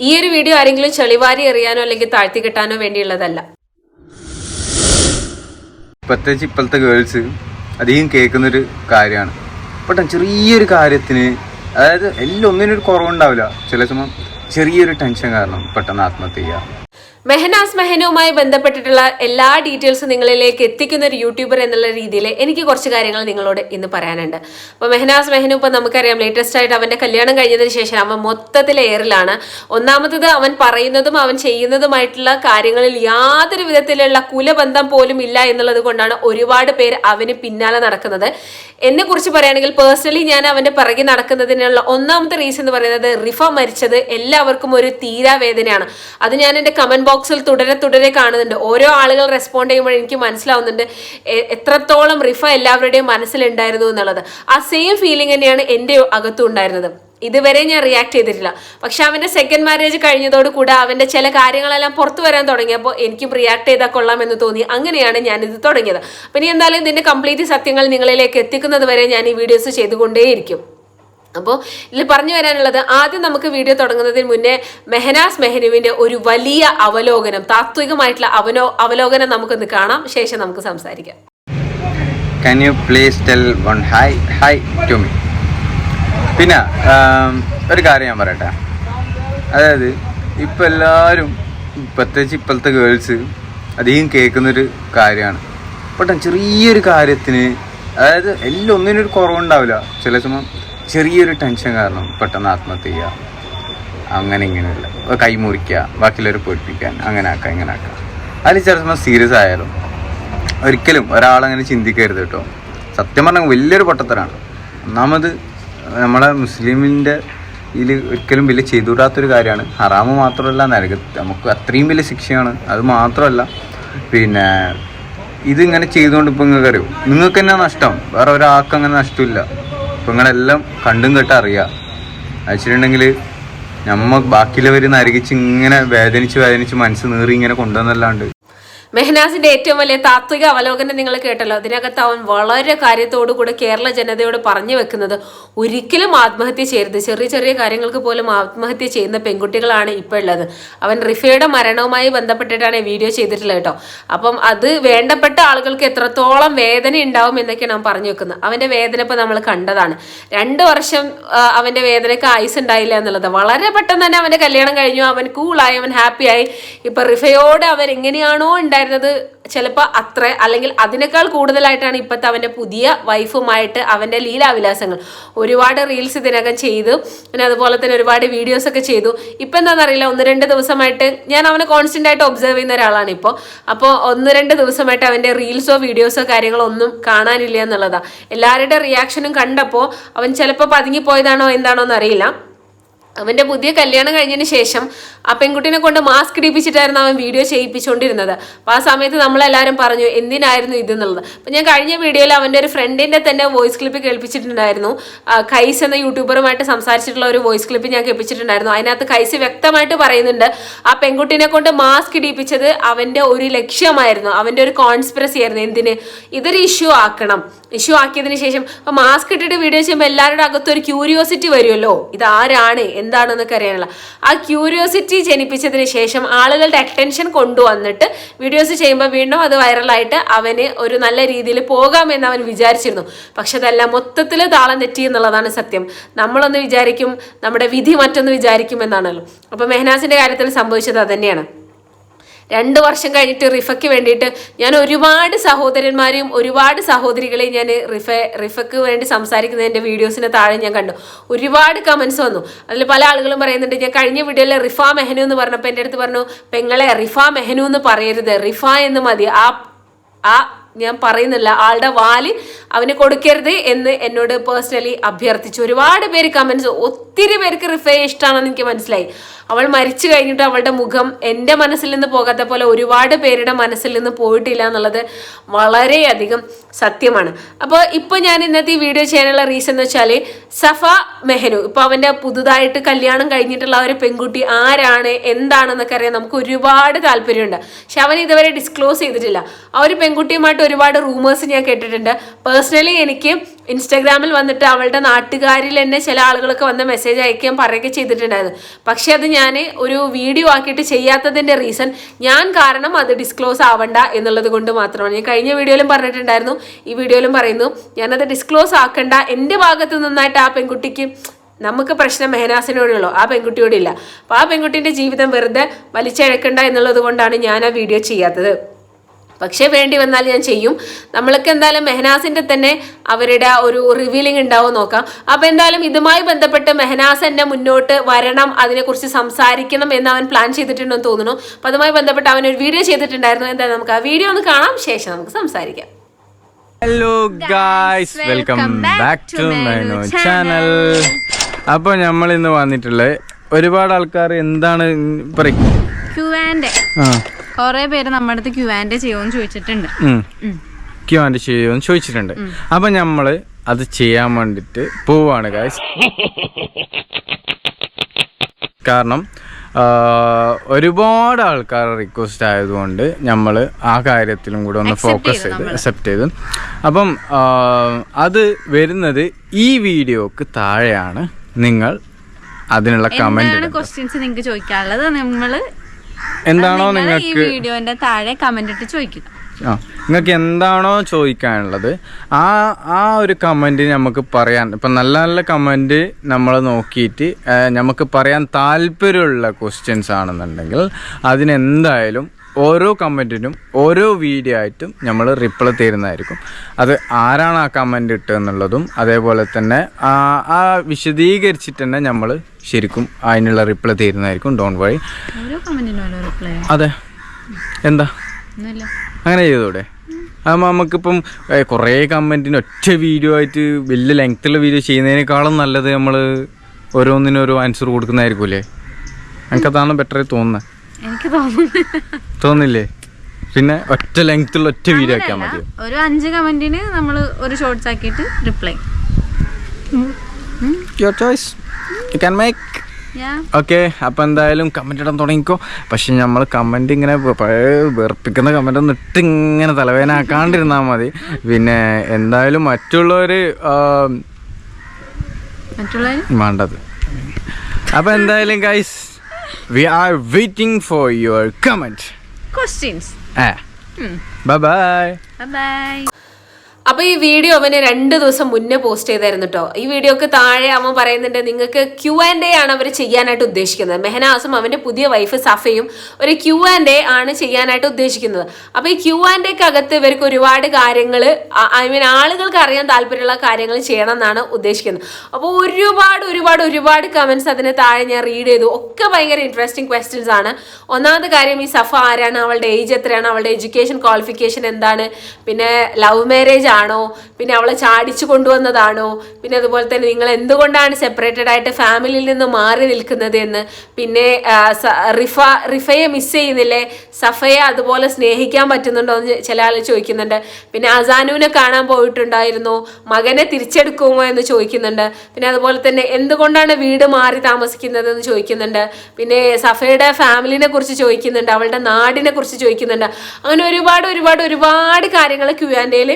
ഈ ഒരു വീഡിയോ ആരെങ്കിലും ചെളിവാരി എറിയാനോ അല്ലെങ്കിൽ താഴ്ത്തി കെട്ടാനോ വേണ്ടിയുള്ളതല്ല. പ്രത്യേകിച്ച് ഇപ്പോഴത്തെ ഗേൾസ് അധികം കേൾക്കുന്നൊരു കാര്യമാണ്. പെട്ടെന്ന് ചെറിയൊരു കാര്യത്തിന് അതായത് എല്ലാം ഒന്നിനൊരു കുറവുണ്ടാവില്ല. ചില സമയം ചെറിയൊരു ടെൻഷൻ കാരണം പെട്ടെന്ന് ആത്മഹത്യ ചെയ്യുക. മെഹനാസ് മെഹനുമായി ബന്ധപ്പെട്ടിട്ടുള്ള എല്ലാ ഡീറ്റെയിൽസും നിങ്ങളിലേക്ക് എത്തിക്കുന്ന ഒരു യൂട്യൂബർ എന്നുള്ള രീതിയിൽ എനിക്ക് കുറച്ച് കാര്യങ്ങൾ നിങ്ങളോട് ഇന്ന് പറയാനുണ്ട്. അപ്പോൾ മെഹനാസ് മെഹനു ഇപ്പോൾ നമുക്കറിയാം ലേറ്റസ്റ്റ് ആയിട്ട് അവന്റെ കല്യാണം കഴിഞ്ഞതിന് ശേഷം അവൻ മൊത്തത്തിൽ എയറിലാണ് ഒന്നാമത്തത് അവൻ പറയുന്നതും അവൻ ചെയ്യുന്നതുമായിട്ടുള്ള കാര്യങ്ങളിൽ യാതൊരു വിധത്തിലുള്ള കുലബന്ധം പോലും ഇല്ല എന്നുള്ളത് കൊണ്ടാണ് ഒരുപാട് പേര് അവന് പിന്നാലെ നടക്കുന്നത്. എന്നെ കുറിച്ച് പറയുകയാണെങ്കിൽ പേഴ്സണലി ഞാൻ അവന്റെ പിറകെ നടക്കുന്നതിനുള്ള ഒന്നാമത്തെ റീസൺ എന്ന് പറയുന്നത് റിഫ മരിച്ചത് എല്ലാവർക്കും ഒരു തീരാവേദനയാണ്. അത് ഞാൻ എന്റെ കമന്റ് ബോക്സിൽ തുടരെ തുടരെ കാണുന്നുണ്ട്. ഓരോ ആളുകൾ റെസ്പോണ്ട് ചെയ്യുമ്പോൾ എനിക്ക് മനസ്സിലാവുന്നുണ്ട് എത്രത്തോളം റിഫ എല്ലാവരുടെയും മനസ്സിലുണ്ടായിരുന്നു എന്നുള്ളത്. ആ സെയിം ഫീലിംഗ് തന്നെയാണ് എന്റെ അകത്തും ഉണ്ടായിരുന്നത്. ഇതുവരെ ഞാൻ റിയാക്ട് ചെയ്തിട്ടില്ല. പക്ഷെ അവന്റെ സെക്കൻഡ് മാരേജ് കഴിഞ്ഞതോട് കൂടെ അവന്റെ ചില കാര്യങ്ങളെല്ലാം പുറത്തു വരാൻ തുടങ്ങിയപ്പോൾ എനിക്കും റിയാക്ട് ചെയ്താൽ കൊള്ളാം എന്ന് തോന്നി. അങ്ങനെയാണ് ഞാനിത് തുടങ്ങിയത്. അപ്പം ഇനി എന്തായാലും ഇതിന്റെ കംപ്ലീറ്റ് സത്യങ്ങൾ നിങ്ങളിലേക്ക് എത്തിക്കുന്നത് വരെ ഞാൻ ഈ വീഡിയോസ് ചെയ്തുകൊണ്ടേയിരിക്കും. അപ്പോൾ ഇതിൽ പറഞ്ഞു വരാനുള്ളത് ആദ്യം നമുക്ക് വീഡിയോ തുടങ്ങുന്നതിന് മുന്നേ മെഹനാസ് മെഹനുവിന്റെ ഒരു വലിയ അവലോകനം താത്വികമായിട്ടുള്ള അവനോ അവലോകനം നമുക്കൊന്ന് കാണാം. ശേഷം നമുക്ക് സംസാരിക്കാം. Can you please tell one hi hi to me പിന്നെ ഒരു കാര്യം ഞാൻ പറയട്ടെ. അതായത് ഇപ്പം എല്ലാവരും പ്രത്യേകിച്ച് ഇപ്പോഴത്തെ ഗേൾസ് അധികം കേൾക്കുന്നൊരു കാര്യമാണ്. പെട്ടെന്ന് ചെറിയൊരു കാര്യത്തിന് അതായത് എല്ലാം ഒന്നിനൊരു കുറവുണ്ടാവില്ല ചില സമയം ചെറിയൊരു ടെൻഷൻ കാരണം പെട്ടെന്ന് ആത്മഹത്യ ചെയ്യുക. അങ്ങനെ ഇങ്ങനെയുള്ള കൈ മുറിക്കുക ബാക്കിയുള്ളവരെ പൊരിപ്പിക്കാൻ അങ്ങനെ ആക്കുക ഇങ്ങനെ ആക്കുക അതിൽ ചില സമയം സീരിയസ് ആയാലും ഒരിക്കലും ഒരാളങ്ങനെ ചിന്തിക്കരുത് കേട്ടോ. സത്യം പറഞ്ഞാൽ വലിയൊരു പൊട്ടത്തരാണ്. ഒന്നാമത് നമ്മളെ മുസ്ലിമിന്റെ ഇതിൽ ഒരിക്കലും വലിയ ചെയ്തുകൂടാത്തൊരു കാര്യമാണ്. ഹറാമ് മാത്രമല്ല നരക നമുക്ക് അത്രയും വലിയ ശിക്ഷയാണ്. അത് മാത്രമല്ല പിന്നെ ഇതിങ്ങനെ ചെയ്തുകൊണ്ട് ഇപ്പം നിങ്ങൾക്ക് അറിയും? നിങ്ങൾക്ക് തന്നെ നഷ്ടം? വേറെ ഒരാൾക്ക് അങ്ങനെ നഷ്ടമില്ല. ഇപ്പം നിങ്ങളെല്ലാം കണ്ടും കേട്ട് അറിയാം. അയച്ചിട്ടുണ്ടെങ്കിൽ നമ്മൾ ബാക്കിയുള്ളവർ നരകിച്ച് ഇങ്ങനെ വേദനിച്ച് വേദനിച്ച് മനസ്സ് നീറി ഇങ്ങനെ കൊണ്ടുവന്നല്ലാണ്ട് മെഹനാസിന്റെ ഏറ്റവും വലിയ താത്വിക അവലോകനം നിങ്ങൾ കേട്ടല്ലോ. അതിനകത്ത് അവൻ വളരെ കാര്യത്തോടു കൂടെ കേരള ജനതയോട് പറഞ്ഞു വെക്കുന്നത് ഒരിക്കലും ആത്മഹത്യ ചെയ്യരുത്. ചെറിയ ചെറിയ കാര്യങ്ങൾക്ക് പോലും ആത്മഹത്യ ചെയ്യുന്ന പെൺകുട്ടികളാണ് ഇപ്പോൾ ഉള്ളത്. അവൻ റിഫയുടെ മരണവുമായി ബന്ധപ്പെട്ടിട്ടാണ് വീഡിയോ ചെയ്തിട്ടുള്ളത് കേട്ടോ. അപ്പം അത് വേണ്ടപ്പെട്ട ആളുകൾക്ക് എത്രത്തോളം വേദന ഉണ്ടാവും എന്നൊക്കെയാണ് അവൻ പറഞ്ഞു വെക്കുന്നത്. അവന്റെ വേദന ഇപ്പൊ നമ്മൾ കണ്ടതാണ്. രണ്ട് വർഷം അവന്റെ വേദനയ്ക്ക് ആയുസ് ഉണ്ടായില്ല എന്നുള്ളത്. വളരെ പെട്ടെന്ന് തന്നെ അവന്റെ കല്യാണം കഴിഞ്ഞു. അവൻ കൂളായി അവൻ ഹാപ്പിയായി ഇപ്പൊ റിഫയോട് അവൻ എങ്ങനെയാണോ ഉണ്ടായിരുന്നത് ചിലപ്പോൾ അത്ര അല്ലെങ്കിൽ അതിനേക്കാൾ കൂടുതലായിട്ടാണ് ഇപ്പോഴത്തെ അവന്റെ പുതിയ വൈഫുമായിട്ട് അവന്റെ ലീലാവിലാസങ്ങൾ. ഒരുപാട് റീൽസ് ഇതിനകം ചെയ്തു. പിന്നെ അതുപോലെ തന്നെ ഒരുപാട് വീഡിയോസ് ഒക്കെ ചെയ്തു. ഇപ്പം എന്താണെന്നറിയില്ല ഒന്ന് രണ്ട് ദിവസമായിട്ട് ഞാൻ അവനെ കോൺസ്റ്റന്റ് ആയിട്ട് ഒബ്സർവ് ചെയ്യുന്ന ഒരാളാണ് ഇപ്പോൾ അപ്പോൾ ഒന്ന് രണ്ട് ദിവസമായിട്ട് അവന്റെ റീൽസോ വീഡിയോസോ കാര്യങ്ങളോ ഒന്നും കാണാനില്ല എന്നുള്ളതാണ് എല്ലാവരുടെ റിയാക്ഷനും കണ്ടപ്പോൾ അവൻ ചിലപ്പോൾ പതുങ്ങിപ്പോയതാണോ എന്താണോ എന്നറിയില്ല. അവന്റെ പുതിയ കല്യാണം കഴിഞ്ഞതിന് ശേഷം ആ പെൺകുട്ടിനെ കൊണ്ട് മാസ്ക് ഇടിപ്പിച്ചിട്ടായിരുന്നു അവൻ വീഡിയോ ചെയ്യിപ്പിച്ചുകൊണ്ടിരുന്നത് അപ്പം ആ സമയത്ത് നമ്മളെല്ലാവരും പറഞ്ഞു എന്തിനായിരുന്നു ഇത് എന്നുള്ളത്? അപ്പൊ ഞാൻ കഴിഞ്ഞ വീഡിയോയിൽ അവന്റെ ഒരു ഫ്രണ്ടിന്റെ തന്നെ വോയിസ് ക്ലിപ്പ് കേൾപ്പിച്ചിട്ടുണ്ടായിരുന്നു. കൈസ് എന്ന യൂട്യൂബറുമായിട്ട് സംസാരിച്ചിട്ടുള്ള ഒരു വോയിസ് ക്ലിപ്പ് ഞാൻ കേൾപ്പിച്ചിട്ടുണ്ടായിരുന്നു. അതിനകത്ത് കൈസ് വ്യക്തമായിട്ട് പറയുന്നുണ്ട് ആ പെൺകുട്ടിനെ കൊണ്ട് മാസ്ക് ഇടിപ്പിച്ചത് അവന്റെ ഒരു ലക്ഷ്യമായിരുന്നു. അവന്റെ ഒരു കോൺസ്പിറസി ആയിരുന്നു. എന്തിന്? ഇതൊരു ഇഷ്യൂ ആക്കണം. ഇഷ്യൂ ആക്കിയതിന് ശേഷം അപ്പം മാസ്ക് ഇട്ടിട്ട് വീഡിയോ ചെയ്യുമ്പോൾ എല്ലാവരുടെ അകത്തൊരു ക്യൂരിയോസിറ്റി വരുമല്ലോ. ഇത് ആരാണ് എന്താണെന്നൊക്കെ അറിയാനുള്ള. ആ ക്യൂരിയോസിറ്റി ജനിപ്പിച്ചതിന് ശേഷം ആളുകളുടെ അറ്റൻഷൻ കൊണ്ടുവന്നിട്ട് വീഡിയോസ് ചെയ്യുമ്പോൾ വീണ്ടും അത് വൈറലായിട്ട് അവന് ഒരു നല്ല രീതിയിൽ പോകാമെന്ന് അവൻ വിചാരിച്ചിരുന്നു. പക്ഷെ അതെല്ലാം മൊത്തത്തിൽ താളം തെറ്റി എന്നുള്ളതാണ് സത്യം. നമ്മളൊന്ന് വിചാരിക്കും നമ്മുടെ വിധി മറ്റൊന്ന് വിചാരിക്കും എന്നാണല്ലോ. അപ്പൊ മെഹനാസിന്റെ കാര്യത്തിൽ സംഭവിച്ചത് അതന്നെയാണ് രണ്ട് വർഷം കഴിഞ്ഞിട്ട് റിഫയ്ക്ക് വേണ്ടിയിട്ട് ഞാൻ ഒരുപാട് സഹോദരന്മാരെയും ഒരുപാട് സഹോദരികളെയും ഞാൻ റിഫ റിഫയ്ക്ക് വേണ്ടി സംസാരിക്കുന്നതിന്റെ വീഡിയോസിന് താഴെ ഞാൻ കണ്ടു. ഒരുപാട് കമൻസ് വന്നു. അതിൽ പല ആളുകളും പറയുന്നുണ്ട് ഞാൻ കഴിഞ്ഞ വീഡിയോയിൽ റിഫ മെഹനു എന്ന് പറഞ്ഞപ്പോൾ എന്റെ അടുത്ത് പറഞ്ഞു പെങ്ങളെ റിഫ മെഹനു എന്ന് പറയരുത്. റിഫ എന്ന് മതി. ആ ആ ഞാൻ പറയുന്നില്ല. ആളുടെ വാൽ അവന് കൊടുക്കരുത് എന്ന് എന്നോട് പേഴ്സണലി അഭ്യർത്ഥിച്ചു. ഒരുപാട് പേര് കമൻസ് ഒത്തിരി പേർക്ക് റിഫയെ ഇഷ്ടമാണെന്ന് എനിക്ക് മനസ്സിലായി. അവൾ മരിച്ചു കഴിഞ്ഞിട്ട് അവളുടെ മുഖം എന്റെ മനസ്സിൽ നിന്ന് പോകാത്ത പോലെ ഒരുപാട് പേരുടെ മനസ്സിൽ നിന്ന് പോയിട്ടില്ല എന്നുള്ളത് വളരെയധികം സത്യമാണ്. അപ്പോൾ ഇപ്പോൾ ഞാൻ ഇന്നത്തെ ഈ വീഡിയോ ചെയ്യാനുള്ള റീസൺ എന്ന് വെച്ചാൽ സഫ മെഹനു ഇപ്പോൾ അവന്റെ പുതുതായിട്ട് കല്യാണം കഴിഞ്ഞിട്ടുള്ള ഒരു പെൺകുട്ടി ആരാണ് എന്താണെന്നൊക്കെ അറിയാൻ നമുക്ക് ഒരുപാട് താല്പര്യമുണ്ട്. പക്ഷെ അവൻ ഇതുവരെ ഡിസ്ക്ലോസ് ചെയ്തിട്ടില്ല. ആ ഒരു പെൺകുട്ടിയുമായിട്ട് ഒരുപാട് റൂമേഴ്സ് ഞാൻ കേട്ടിട്ടുണ്ട്. പേഴ്സണലി എനിക്ക് ഇൻസ്റ്റാഗ്രാമിൽ വന്നിട്ട് അവളുടെ നാട്ടുകാരിൽ തന്നെ ചില ആളുകളൊക്കെ വന്ന് മെസ്സേജ് അയക്കുകയും പറയുകയൊക്കെ ചെയ്തിട്ടുണ്ടായിരുന്നു. പക്ഷേ അത് ഞാൻ ഒരു വീഡിയോ ആക്കിയിട്ട് ചെയ്യാത്തതിന്റെ റീസൺ ഞാൻ കാരണം അത് ഡിസ്ക്ലോസ് ആവണ്ട എന്നുള്ളത് കൊണ്ട് മാത്രമാണ്. ഞാൻ കഴിഞ്ഞ വീഡിയോയിലും പറഞ്ഞിട്ടുണ്ടായിരുന്നു. ഈ വീഡിയോയിലും പറയുന്നു ഞാനത് ഡിസ്ക്ലോസ് ആക്കണ്ട. എന്റെ ഭാഗത്ത് നിന്നായിട്ട് ആ പെൺകുട്ടിക്ക് നമുക്ക് പ്രശ്നം മെഹനാസിനോടുള്ളൂ. ആ പെൺകുട്ടിയോടില്ല. അപ്പോൾ ആ പെൺകുട്ടിന്റെ ജീവിതം വെറുതെ വലിച്ചഴക്കണ്ട എന്നുള്ളത് കൊണ്ടാണ് ഞാൻ ആ വീഡിയോ ചെയ്യാത്തത്. പക്ഷേ വേണ്ടി വന്നാൽ ഞാൻ ചെയ്യും. നമ്മൾക്ക് എന്തായാലും മെഹനാസിന്റെ തന്നെ അവരുടെ ആ ഒരു റിവീലിംഗ് ഉണ്ടാവും നോക്കാം. അപ്പൊ എന്തായാലും ഇതുമായി ബന്ധപ്പെട്ട് മെഹനാസ് എന്നെ മുന്നോട്ട് വരണം അതിനെക്കുറിച്ച് സംസാരിക്കണം എന്ന് അവൻ പ്ലാൻ ചെയ്തിട്ടുണ്ടെന്ന് തോന്നുന്നു. അപ്പൊ അതുമായി ബന്ധപ്പെട്ട് അവൻ ഒരു വീഡിയോ ചെയ്തിട്ടുണ്ടായിരുന്നു. എന്തായാലും നമുക്ക് ആ വീഡിയോ ഒന്ന് കാണാം. ശേഷം നമുക്ക് സംസാരിക്കാം. Hello guys welcome back to മൈനോ channel അപ്പോൾ നമ്മൾ ഇന്ന് വന്നിട്ടുള്ളത് ഒരുപാട് ആൾക്കാർ എന്താണ് പറയും. ക്യൂ ആൻഡ് ആ. കൊറേ പേര് നമ്മുടെ അടുത്ത് ക്യൂ ആൻഡ് ചെയ്യുമെന്ന് ചോദിച്ചിട്ടുണ്ട്. ക്യൂ ആൻഡ് ചെയ്യുമെന്ന് ചോദിച്ചിട്ടുണ്ട്. അപ്പൊ നമ്മൾ അത് ചെയ്യാൻ വേണ്ടിട്ട് പോവാണ് ഗായ്സ് കാരണം ഒരുപാട് ആൾക്കാർ റിക്വസ്റ്റ് ആയതുകൊണ്ട് നമ്മൾ ആ കാര്യത്തിലും കൂടെ ഒന്ന് ഫോക്കസ് ചെയ്ത് അക്സെപ്റ്റ് ചെയ്തു. അപ്പം അത് വരുന്നത് ഈ വീഡിയോക്ക് താഴെയാണ്. നിങ്ങൾ അതിനുള്ള കമന്റ് ക്വസ്റ്റ്യൻസ് നിങ്ങൾക്ക് ചോദിക്കാനുള്ളത്? നമ്മൾ എന്താണോ നിങ്ങൾക്ക് ഈ വീഡിയോന്റെ താഴെ കമന്റ് ഇട്ട് ചോദിക്കുക ആ നിങ്ങൾക്ക് എന്താണോ ചോദിക്കാനുള്ളത് ആ ആ ഒരു കമന്റ് നമുക്ക് പറയാൻ ഇപ്പം നല്ല നല്ല കമന്റ് നമ്മൾ നോക്കിയിട്ട് നമുക്ക് പറയാൻ താല്പര്യമുള്ള ക്വസ്റ്റ്യൻസ് ആണെന്നുണ്ടെങ്കിൽ അതിനെന്തായാലും ഓരോ കമന്റിനും ഓരോ വീഡിയോ ആയിട്ടും നമ്മൾ റിപ്ലൈ തരുന്നതായിരിക്കും. അത് ആരാണ് ആ കമന്റ് ഇട്ടതെന്നുള്ളതും അതേപോലെ തന്നെ ആ വിശദീകരിച്ചിട്ട് തന്നെ നമ്മൾ ശരിക്കും അതിനുള്ള റിപ്ലൈ തരുന്നതായിരിക്കും. ഡോൺ വഴി അതെ. എന്താ? അങ്ങനെ ചെയ്തൂടെ? അപ്പം നമുക്കിപ്പം കുറേ കമന്റിന് ഒറ്റ വീഡിയോ ആയിട്ട് വലിയ ലെങ്ത്തുള്ള വീഡിയോ ചെയ്യുന്നതിനേക്കാളും നല്ലത് നമ്മൾ ഓരോന്നിനും ഓരോ ആൻസർ കൊടുക്കുന്നതായിരിക്കും അല്ലേ എനിക്കതാണ് ബെറ്ററായി തോന്നുന്നത് എനിക്ക് തോന്നുന്നു തോന്നില്ലേ? പിന്നെ ഒറ്റ ലെങ്ത്തുള്ള ഒറ്റ വീഡിയോ ആക്കിയാൽ മതി ഒരു അഞ്ച് കമന്റിന് നമ്മൾ ഒരു ഷോർട്സ് ആക്കിയിട്ട് reply your choice you can make okay അപ്പം എന്തായാലും കമന്റ് ഇടാൻ തുടങ്ങിക്കോ. പക്ഷെ നമ്മൾ കമന്റ് ഇങ്ങനെ വെറുപ്പിക്കുന്ന കമന്റ് ഒന്നും ഇട്ട് ഇങ്ങനെ തലവേദന ആക്കാണ്ടിരുന്നാൽ മതി. പിന്നെ എന്തായാലും മറ്റുള്ളവർ മറ്റുള്ളവര്? വേണ്ടത്. അപ്പം എന്തായാലും guys We are waiting for your comment. Questions. Ah. Hmm. Bye bye. Bye bye. അപ്പൊ ഈ വീഡിയോ അവന് രണ്ട് ദിവസം മുന്നേ പോസ്റ്റ് ചെയ്തായിരുന്നു കേട്ടോ ഈ വീഡിയോക്ക് താഴെ അവൻ പറയുന്നുണ്ട് നിങ്ങൾക്ക് ക്യു ആൻഡ് എ ആണ് അവർ ചെയ്യാനായിട്ട് ഉദ്ദേശിക്കുന്നത്. മെഹനാസും അവന്റെ പുതിയ വൈഫ് സഫയും ഒരു ക്യു ആൻഡ് എ ആണ് ചെയ്യാനായിട്ട് ഉദ്ദേശിക്കുന്നത്. അപ്പൊ ഈ ക്യു ആൻഡ് എക്ക് അകത്ത് ഇവർക്ക് ഒരുപാട് കാര്യങ്ങൾ ഐ മീൻ ആളുകൾക്ക് അറിയാൻ താല്പര്യമുള്ള കാര്യങ്ങൾ ചെയ്യണം എന്നാണ് ഉദ്ദേശിക്കുന്നത്. അപ്പോൾ ഒരുപാട് ഒരുപാട് ഒരുപാട് കമന്റ്സ് അതിന് താഴെ ഞാൻ റീഡ് ചെയ്തു. ഒക്കെ ഭയങ്കര ഇൻട്രസ്റ്റിംഗ് ക്വസ്റ്റ്യൻസ് ആണ്. ഒന്നാമത്തെ കാര്യം ഈ സഫ ആരാണ്? അവളുടെ ഏജ് എത്രയാണ്? അവളുടെ എഡ്യൂക്കേഷൻ ക്വാളിഫിക്കേഷൻ എന്താണ്? പിന്നെ ലവ് മാരേജ് ആണോ? പിന്നെ അവളെ ചാടിച്ചു കൊണ്ടുവന്നതാണോ? പിന്നെ അതുപോലെ തന്നെ നിങ്ങൾ എന്തുകൊണ്ടാണ് സെപ്പറേറ്റഡ് ആയിട്ട് ഫാമിലിയിൽ നിന്ന് മാറി നിൽക്കുന്നത് എന്ന്? പിന്നെ റിഫ റിഫയെ മിസ് ചെയ്യുന്നില്ലേ? സഫയെ അതുപോലെ സ്നേഹിക്കാൻ പറ്റുന്നുണ്ടോ എന്ന് ചില ആൾ ചോദിക്കുന്നുണ്ട്. പിന്നെ അസാനുവിനെ കാണാൻ പോയിട്ടുണ്ടായിരുന്നു. മകനെ തിരിച്ചെടുക്കുമോ എന്ന് ചോദിക്കുന്നുണ്ട്. പിന്നെ അതുപോലെ തന്നെ എന്തുകൊണ്ടാണ് വീട് മാറി താമസിക്കുന്നത് എന്ന് ചോദിക്കുന്നുണ്ട്. പിന്നെ സഫയുടെ ഫാമിലിനെ കുറിച്ച് ചോദിക്കുന്നുണ്ട്. അവളുടെ നാടിനെ കുറിച്ച് ചോദിക്കുന്നുണ്ട്. അങ്ങനെ ഒരുപാട് ഒരുപാട് ഒരുപാട് കാര്യങ്ങൾ ക്യു ആൻഡ് എയിൽ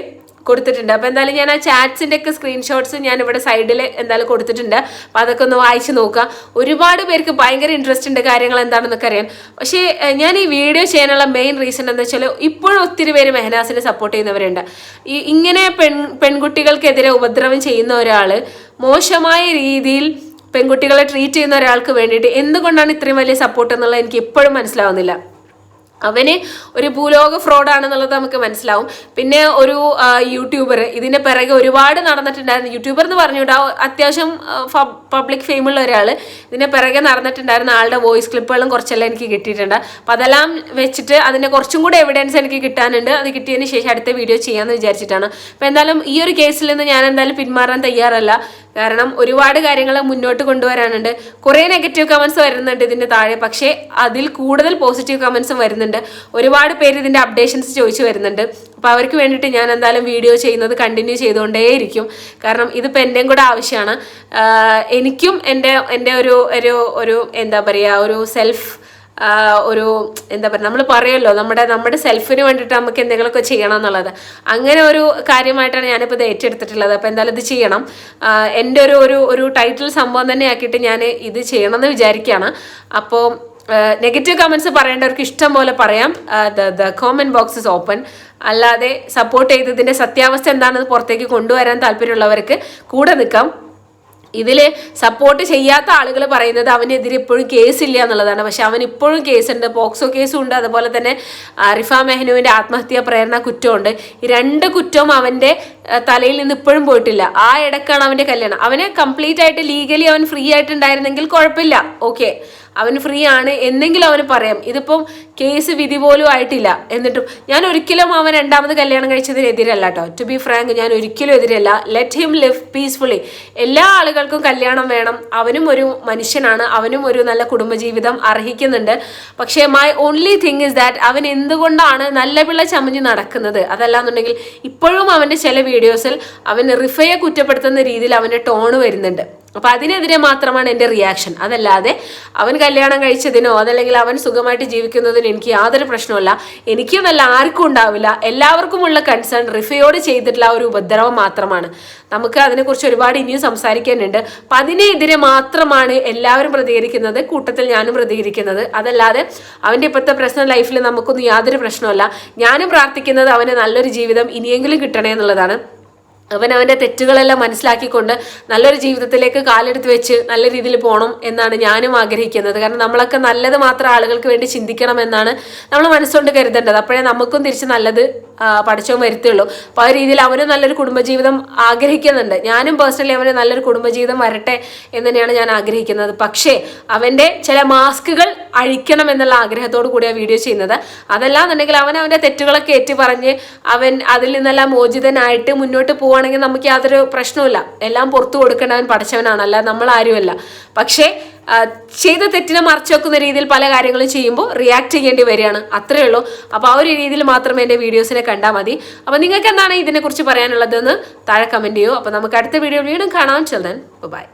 കൊടുത്തിട്ടുണ്ട്. അപ്പോൾ എന്തായാലും ഞാൻ ആ ചാറ്റ്സിന്റെ ഒക്കെ സ്ക്രീൻഷോട്ട്സ് ഞാൻ ഇവിടെ സൈഡിൽ എന്തായാലും കൊടുത്തിട്ടുണ്ട്. അപ്പോൾ അതൊക്കെ ഒന്ന് വായിച്ച് നോക്കുക. ഒരുപാട് പേർക്ക് ഭയങ്കര ഇൻട്രസ്റ്റ് ഉണ്ട് കാര്യങ്ങൾ എന്താണെന്നൊക്കെ അറിയാൻ. പക്ഷേ ഞാൻ ഈ വീഡിയോ ചെയ്യാനുള്ള മെയിൻ റീസൺ എന്താ വെച്ചാൽ ഇപ്പോഴും ഒത്തിരി പേര് മെഹനാസിനെ സപ്പോർട്ട് ചെയ്യുന്നവരുണ്ട്. ഈ ഇങ്ങനെ പെൺ പെൺകുട്ടികൾക്കെതിരെ ഉപദ്രവം ചെയ്യുന്ന ഒരാൾ മോശമായ രീതിയിൽ പെൺകുട്ടികളെ ട്രീറ്റ് ചെയ്യുന്ന ഒരാൾക്ക് വേണ്ടിയിട്ട് എന്തുകൊണ്ടാണ് ഇത്രയും വലിയ സപ്പോർട്ട് എന്നുള്ളത് എനിക്ക് ഇപ്പോഴും മനസ്സിലാവുന്നില്ല. അവന് ഒരു ഭൂലോക ഫ്രോഡാണെന്നുള്ളത് നമുക്ക് മനസ്സിലാവും. പിന്നെ ഒരു യൂട്യൂബർ. ഇതിന്റെ പിറകെ ഒരുപാട് നടന്നിട്ടുണ്ടായിരുന്നു. യൂട്യൂബർ എന്ന് പറഞ്ഞുകൂടാ അത്യാവശ്യം പബ്ലിക് ഫെയിമുള്ള ഒരാൾ ഇതിന്റെ പിറകെ നടന്നിട്ടുണ്ടായിരുന്ന ആളുടെ വോയിസ് ക്ലിപ്പുകളും കുറച്ചെല്ലാം എനിക്ക് കിട്ടിയിട്ടുണ്ട്. അപ്പം അതെല്ലാം വെച്ചിട്ട് അതിന്റെ കുറച്ചും കൂടെ എവിഡൻസ് എനിക്ക് കിട്ടാനുണ്ട്. അത് കിട്ടിയതിന് ശേഷം അടുത്ത വീഡിയോ ചെയ്യാമെന്ന് വിചാരിച്ചിട്ടാണ്. അപ്പം എന്തായാലും ഈ ഒരു കേസിൽ നിന്ന് ഞാൻ എന്തായാലും പിന്മാറാൻ തയ്യാറല്ല. കാരണം ഒരുപാട് കാര്യങ്ങൾ മുന്നോട്ട് കൊണ്ടുവരാനുണ്ട്. കുറേ നെഗറ്റീവ് കമൻസ് വരുന്നുണ്ട് ഇതിന്റെ താഴെ. പക്ഷേ അതിൽ കൂടുതൽ പോസിറ്റീവ് കമൻസും വരുന്നുണ്ട്. ഒരുപാട് പേര് ഇതിന്റെ അപ്ഡേഷൻസ് ചോദിച്ചു വരുന്നുണ്ട്. അപ്പോൾ അവർക്ക് വേണ്ടിയിട്ട് ഞാൻ എന്തായാലും വീഡിയോ ചെയ്യുന്നത് കണ്ടിന്യൂ ചെയ്തുകൊണ്ടേയിരിക്കും. കാരണം ഇതിപ്പോൾ എന്റെയും കൂടെ ആവശ്യമാണ്. എനിക്കും എന്റെ എന്റെ ഒരു ഒരു ഒരു എന്താ പറയുക ഒരു സെൽഫ് ഒരു എന്താ പറയുക നമ്മൾ പറയുമല്ലോ നമ്മുടെ നമ്മുടെ സെൽഫിന് വേണ്ടിയിട്ട് നമുക്ക് എന്തെങ്കിലുമൊക്കെ ചെയ്യണം എന്നുള്ളത്. അങ്ങനെ ഒരു കാര്യമായിട്ടാണ് ഞാനിപ്പോൾ ഇത് ഏറ്റെടുത്തിട്ടുള്ളത്. അപ്പോൾ എന്തായാലും ഇത് ചെയ്യണം. എന്റെ ഒരു ഒരു ഒരു ടൈറ്റിൽ സംഭവം തന്നെ ആക്കിയിട്ട് ഞാൻ ഇത് ചെയ്യണമെന്ന് വിചാരിക്കുകയാണ്. അപ്പോൾ നെഗറ്റീവ് കമൻസ് പറയേണ്ടവർക്ക് ഇഷ്ടം പോലെ പറയാം. The comment box is open അല്ലാതെ സപ്പോർട്ട് ചെയ്തതിന്റെ സത്യാവസ്ഥ എന്താണെന്ന് പുറത്തേക്ക് കൊണ്ടുവരാൻ താല്പര്യമുള്ളവർക്ക് കൂടെ നിൽക്കാം. ഇതിൽ സപ്പോർട്ട് ചെയ്യാത്ത ആളുകൾ പറയുന്നത് അവനെതിരെ ഇപ്പോഴും കേസില്ല എന്നുള്ളതാണ്. പക്ഷെ അവൻ ഇപ്പോഴും കേസുണ്ട് പോക്സോ കേസും ഉണ്ട്. അതുപോലെ തന്നെ അറിഫ റിഫ മെഹനുവിന്റെ ആത്മഹത്യാ പ്രേരണ കുറ്റമുണ്ട് ഈ രണ്ട് കുറ്റവും അവന്റെ തലയിൽ നിന്ന് ഇപ്പോഴും പോയിട്ടില്ല. ആ ഇടക്കാണ് അവന്റെ കല്യാണം. അവനെ കംപ്ലീറ്റ് ആയിട്ട് ലീഗലി അവൻ ഫ്രീ ആയിട്ടുണ്ടായിരുന്നെങ്കിൽ കുഴപ്പമില്ല. ഓക്കെ അവൻ ഫ്രീ ആണ് എന്നെങ്കിലും അവന് പറയാം. ഇതിപ്പം കേസ് വിധി പോലും ആയിട്ടില്ല. എന്നിട്ടും ഞാൻ ഒരിക്കലും അവൻ രണ്ടാമത് കല്യാണം കഴിച്ചതിന് എതിരല്ല കേട്ടോ ടു ബി ഫ്രാങ്ക് ഞാൻ ഒരിക്കലും എതിരല്ല. ലെറ്റ് ഹിം ലിവ് പീസ്ഫുള്ളി എല്ലാ ആളുകൾക്കും കല്യാണം വേണം. അവനും ഒരു മനുഷ്യനാണ്. അവനും ഒരു നല്ല കുടുംബജീവിതം അർഹിക്കുന്നുണ്ട്. പക്ഷേ my only thing is that അവൻ എന്തുകൊണ്ടാണ് നല്ല പിള്ള ചമഞ്ഞ് നടക്കുന്നത്? അതല്ലാന്നുണ്ടെങ്കിൽ ഇപ്പോഴും അവന്റെ ചില വീഡിയോസിൽ അവൻ റിഫയെ കുറ്റപ്പെടുത്തുന്ന രീതിയിൽ അവന്റെ ടോണ് വരുന്നുണ്ട്. അപ്പൊ അതിനെതിരെ മാത്രമാണ് എന്റെ റിയാക്ഷൻ അതല്ലാതെ അവൻ കല്യാണം കഴിച്ചതിനോ അതല്ലെങ്കിൽ അവൻ സുഖമായിട്ട് ജീവിക്കുന്നതിനോ എനിക്ക് യാതൊരു പ്രശ്നമല്ല എനിക്കും നല്ല ആർക്കും ഉണ്ടാവില്ല. എല്ലാവർക്കുമുള്ള കൺസേൺ റിഫയോട് ചെയ്തിട്ടുള്ള ഒരു ഉപദ്രവം മാത്രമാണ്. നമുക്ക് അതിനെക്കുറിച്ച് ഒരുപാട് ഇനിയും സംസാരിക്കാനുണ്ട്. അപ്പൊ അതിനെതിരെ മാത്രമാണ് എല്ലാവരും പ്രതികരിക്കുന്നത്. കൂട്ടത്തിൽ ഞാനും പ്രതികരിക്കുന്നത്. അതല്ലാതെ അവന്റെ ഇപ്പോഴത്തെ പ്രശ്നം ലൈഫിൽ നമുക്കൊന്നും യാതൊരു പ്രശ്നമല്ല ഞാനും പ്രാർത്ഥിക്കുന്നത് അവന് നല്ലൊരു ജീവിതം ഇനിയെങ്കിലും കിട്ടണേ എന്നുള്ളതാണ്. അവൻ അവന്റെ തെറ്റുകളെല്ലാം മനസ്സിലാക്കിക്കൊണ്ട് നല്ലൊരു ജീവിതത്തിലേക്ക് കാലെടുത്ത് വെച്ച് നല്ല രീതിയിൽ പോകണം എന്നാണ് ഞാനും ആഗ്രഹിക്കുന്നത്. കാരണം നമ്മളൊക്കെ നല്ലത് മാത്രം ആളുകൾക്ക് വേണ്ടി ചിന്തിക്കണം എന്നാണ് നമ്മൾ മനസ്സുകൊണ്ട് കരുതേണ്ടത്. അപ്പോഴേ നമുക്കും തിരിച്ച് നല്ലത് പഠിച്ചവും വരുത്തുള്ളൂ. അപ്പോൾ ആ രീതിയിൽ അവനും നല്ലൊരു കുടുംബജീവിതം ആഗ്രഹിക്കുന്നുണ്ട്. ഞാനും പേഴ്സണലി അവന് നല്ലൊരു കുടുംബജീവിതം വരട്ടെ എന്ന് തന്നെയാണ് ഞാൻ ആഗ്രഹിക്കുന്നത്. പക്ഷേ അവന്റെ ചില മാസ്കുകൾ അഴിക്കണം എന്നുള്ള ആഗ്രഹത്തോടു കൂടിയാണ് വീഡിയോ ചെയ്യുന്നത്. അതല്ലാന്നുണ്ടെങ്കിൽ അവൻ അവന്റെ തെറ്റുകളൊക്കെ ഏറ്റു പറഞ്ഞ് അവൻ അതിൽ നിന്നെല്ലാം മോചിതനായിട്ട് മുന്നോട്ട് പോവുകയാണെങ്കിൽ നമുക്ക് യാതൊരു പ്രശ്നവുമില്ല. എല്ലാം പുറത്തു കൊടുക്കേണ്ടവൻ പഠിച്ചവനാണ്. അല്ല നമ്മൾ ആരുമല്ല പക്ഷേ ചെയ്ത തെറ്റിനെ മറച്ചു വെക്കുന്ന രീതിയിൽ പല കാര്യങ്ങളും ചെയ്യുമ്പോൾ റിയാക്ട് ചെയ്യേണ്ടി വരികയാണ്. അത്രേ ഉള്ളൂ. അപ്പോൾ ആ ഒരു രീതിയിൽ മാത്രമേ എന്റെ വീഡിയോസിനെ കണ്ടാൽ മതി. അപ്പോൾ നിങ്ങൾക്ക് എന്താണ് ഇതിനെക്കുറിച്ച് പറയാനുള്ളതെന്ന് താഴെ കമന്റ് ചെയ്യൂ. അപ്പോൾ നമുക്ക് അടുത്ത വീഡിയോ വീണ്ടും കാണാം. ചെല്ലാൻ ബൈ